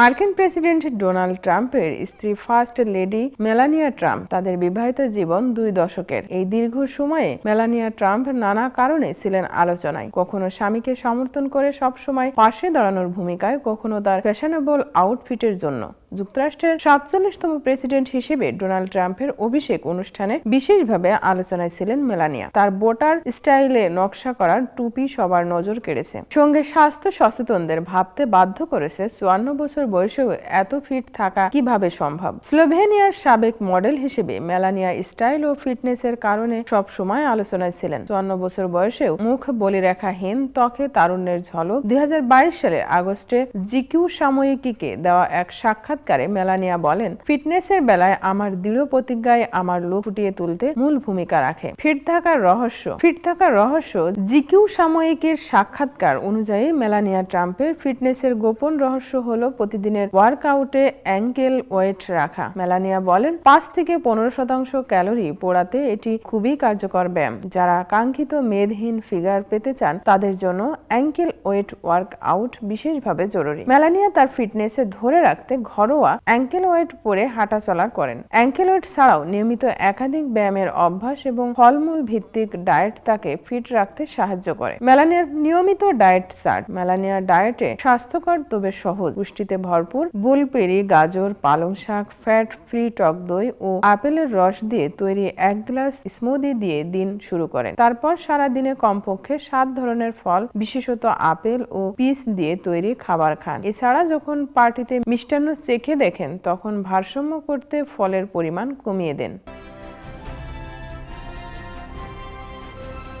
মার্কিন president Donald ট্রাম্পের স্ত্রী ফার্স্ট লেডি মেলানিয়া ট্রাম্প তাদের বিবাহিত জীবন দুই দশকের। এই দীর্ঘ সময়ে মেলানিয়া ট্রাম্প নানা কারণে ছিলেন আলোচনায়। কখনো স্বামীকে সমর্থন করে সবসময় পাশে দাঁড়ানোর ভূমিকায়, কখনো তার ফ্যাশনেবল আউটফিটের জন্য। যুক্তরাষ্ট্রের সাতচল্লিশতম প্রেসিডেন্ট হিসেবে ডোনাল্ড ট্রাম্পের অভিষেক অনুষ্ঠানে বিশেষভাবে আলোচনায় ছিলেন মেলানিয়া। তার বোটার স্টাইলে নকশা করার টুপি সবার নজর কেড়েছে। সঙ্গে স্বাস্থ্য সচেতনদের ভাবতে বাধ্য করেছে, চুয়ান্ন বছর বয়সেও এত ফিট থাকা কীভাবে সম্ভব? স্লোভেনিয়ার সাবেক মডেল হিসেবে মেলানিয়া স্টাইল ও ফিটনেসের কারণে সব সময় আলোচনায় ছিলেন। চুয়ান্ন বছর বয়সেও মুখ বলি রেখাহীন ত্বকে তারুণ্যের ঝলক। দুই হাজার বাইশ সালের আগস্টে জিকিউ সাময়িকীকে দেওয়া এক সাক্ষাৎকারে মেলানিয়া বলেন, ফিটনেসের বেলায় আমার দৃঢ় প্রতিজ্ঞায় আমার লোক ফুটিয়ে তুলতে মূল ভূমিকা রাখে। ফিট থাকার রহস্য। ফিট থাকার রহস্য জিকিউ সাময়িকীর সাক্ষাৎকার অনুযায়ী মেলানিয়া ট্রাম্পের ফিটনেসের গোপন রহস্য হলো প্রতিদিনের ওয়ার্কআউটে অ্যাঙ্কেল ওয়েট রাখা। মেলানিয়া বলেন, পাঁচ থেকে পনেরো শতাংশ ক্যালোরি পোড়াতে এটি খুবই কার্যকর ব্যায়াম। যারা কাঙ্ক্ষিত মেদহীন ফিগার পেতে চান, তাদের জন্য অ্যাঙ্কেল ওয়েট ওয়ার্কআউট বিশেষভাবে জরুরি। মেলানিয়া তার ফিটনেসে ধরে রাখতে ঘরোয়া অ্যাঙ্কেল ওয়েট পরে হাঁটাচলা করেন। অ্যাঙ্কেল ওয়েট ছাড়াও নিয়মিত একাধিক ব্যায়ামের অভ্যাস এবং ফলমূল ভিত্তিক ডায়েট তাকে ফিট রাখতে সাহায্য করে। মেলানিয়ার নিয়মিত ডায়েট চার্ট। মেলানিয়ার ডায়েটে স্বাস্থ্যকর, তবে সহজ। পুষ্টিতে ভরপুর বুলপেরি গাজর, পালং শাক, ফ্যাট, ফ্রি টক দই ও আপেলের রস দিয়ে তৈরি এক গ্লাস স্মুদি দিয়ে দিন শুরু করেন। তারপর সারা দিনে কমপক্ষে সাত ধরনের ফল, বিশেষত আপেল ও পিস দিয়ে তৈরি খাবার খান। এছাড়া যখন পার্টিতে মিষ্টান্ন চেখে দেখেন তখন ভারসাম্য করতে ফলের পরিমাণ কমিয়ে দেন।